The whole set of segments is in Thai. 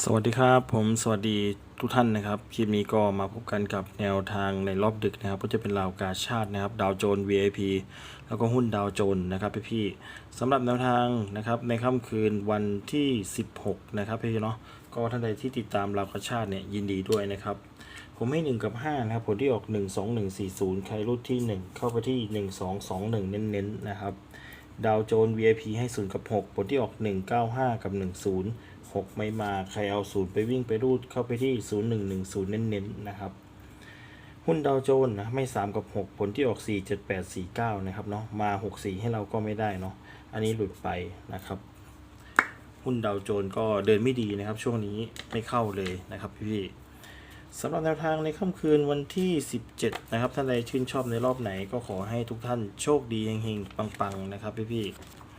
สวัสดีครับผมสวัสดีทุกท่านนะครับคลิปนี้ก็มาพบกันกับแนวทางในรอบดึกนะครับ ก็จะเป็นราวกาชาตินะครับดาวโจน VIP แล้วก็หุ้นดาวโจนนะครับพี่พี่ๆสำหรับแนวทางนะครับในค่ำคืนวันที่ 16 นะครับพี่เนาะก็ท่านใดที่ติดตามราวกาชาติเนี่ยยินดีด้วยนะครับ ผมให้ 1 กับ 5 นะครับผลที่ออก 1 2 1 4 0 ใครรุ่นที่ 1 เข้าไปที่ 1 2 2 1 เน้นๆนะครับดาวโจน VIP ให้ 0 กับ 6 ผลที่ออก 195 กับ 10 6ไม่มาใครเอา0ไปวิ่งไปรูดเข้าไปที่0110เน้นๆนะครับหุ้นดาวโจนส์นะไม่3กับ 6 ผลที่ออก 4 7 8 4 9 นะครับเนาะมา 6 4 ให้เราก็ไม่ได้เนาะอันนี้หลุดไปนะครับ หุ้นดาวโจนส์ก็เดินไม่ดีนะครับ ช่วงนี้ไม่เข้าเลยนะครับพี่ๆสำหรับแนวทางในค่ำคืนวันที่ 17 นะครับท่านใดชื่นชอบในรอบไหนก็ขอให้ทุกท่านโชคดีเฮงๆปังๆนะครับพี่ๆ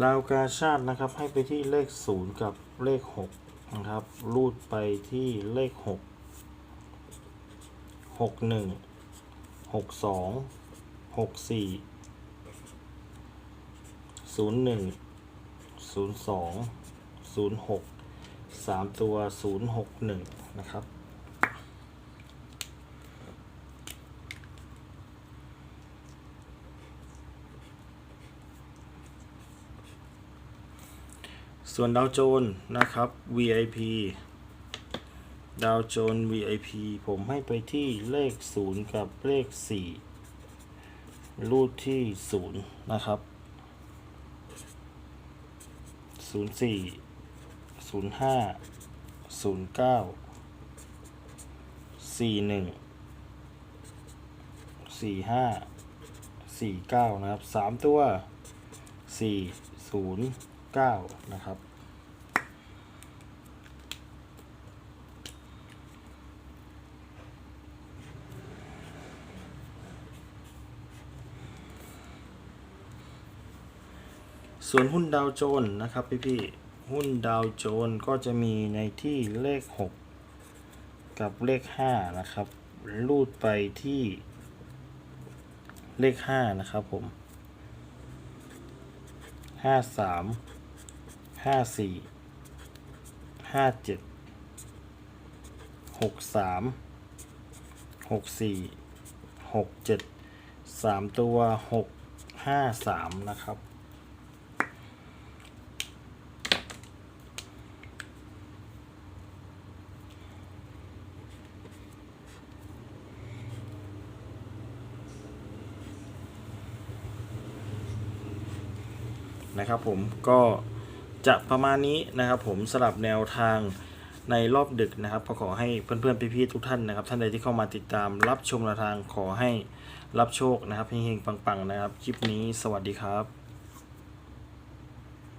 ลาวกาชาตินะครับให้ไปที่เลข 0 กับเลข 6 นะครับ รูดไปที่เลข 6 6 1 6 2 6 4 0 1 0 2 0 6 3 ตัว 0 6 1 นะครับ ส่วนดาวโจนนะครับ VIP ดาวโจน VIP ผมให้ไปที่เลข 0 กับเลข 4 รูดที่ 0 นะครับ 04 05 09 41 45 49 นะครับ 3 ตัว 4 0 9 นะครับ ส่วนหุ้นดาวโจน์นะครับพี่พี่ๆหุ้นดาวโจน์ก็จะมีในที่เลข 6 กับเลข 5 นะครับรูดไปที่เลข 5 นะครับผมห้าสาม ห้าสี่ห้าเจ็ดหกสามหกสี่หกเจ็ดสามตัวหกห้าสามนะครับ นะครับผมก็ จะประมาณนี้นะครับผมสลับแนวทางในรอบดึกนะครับก็ขอให้เพื่อนๆพี่ๆทุกท่านนะครับ ท่านใดที่เข้ามาติดตามรับชมแนวทางขอให้รับโชคนะครับเฮงๆปังๆนะครับ คลิปนี้สวัสดีครับ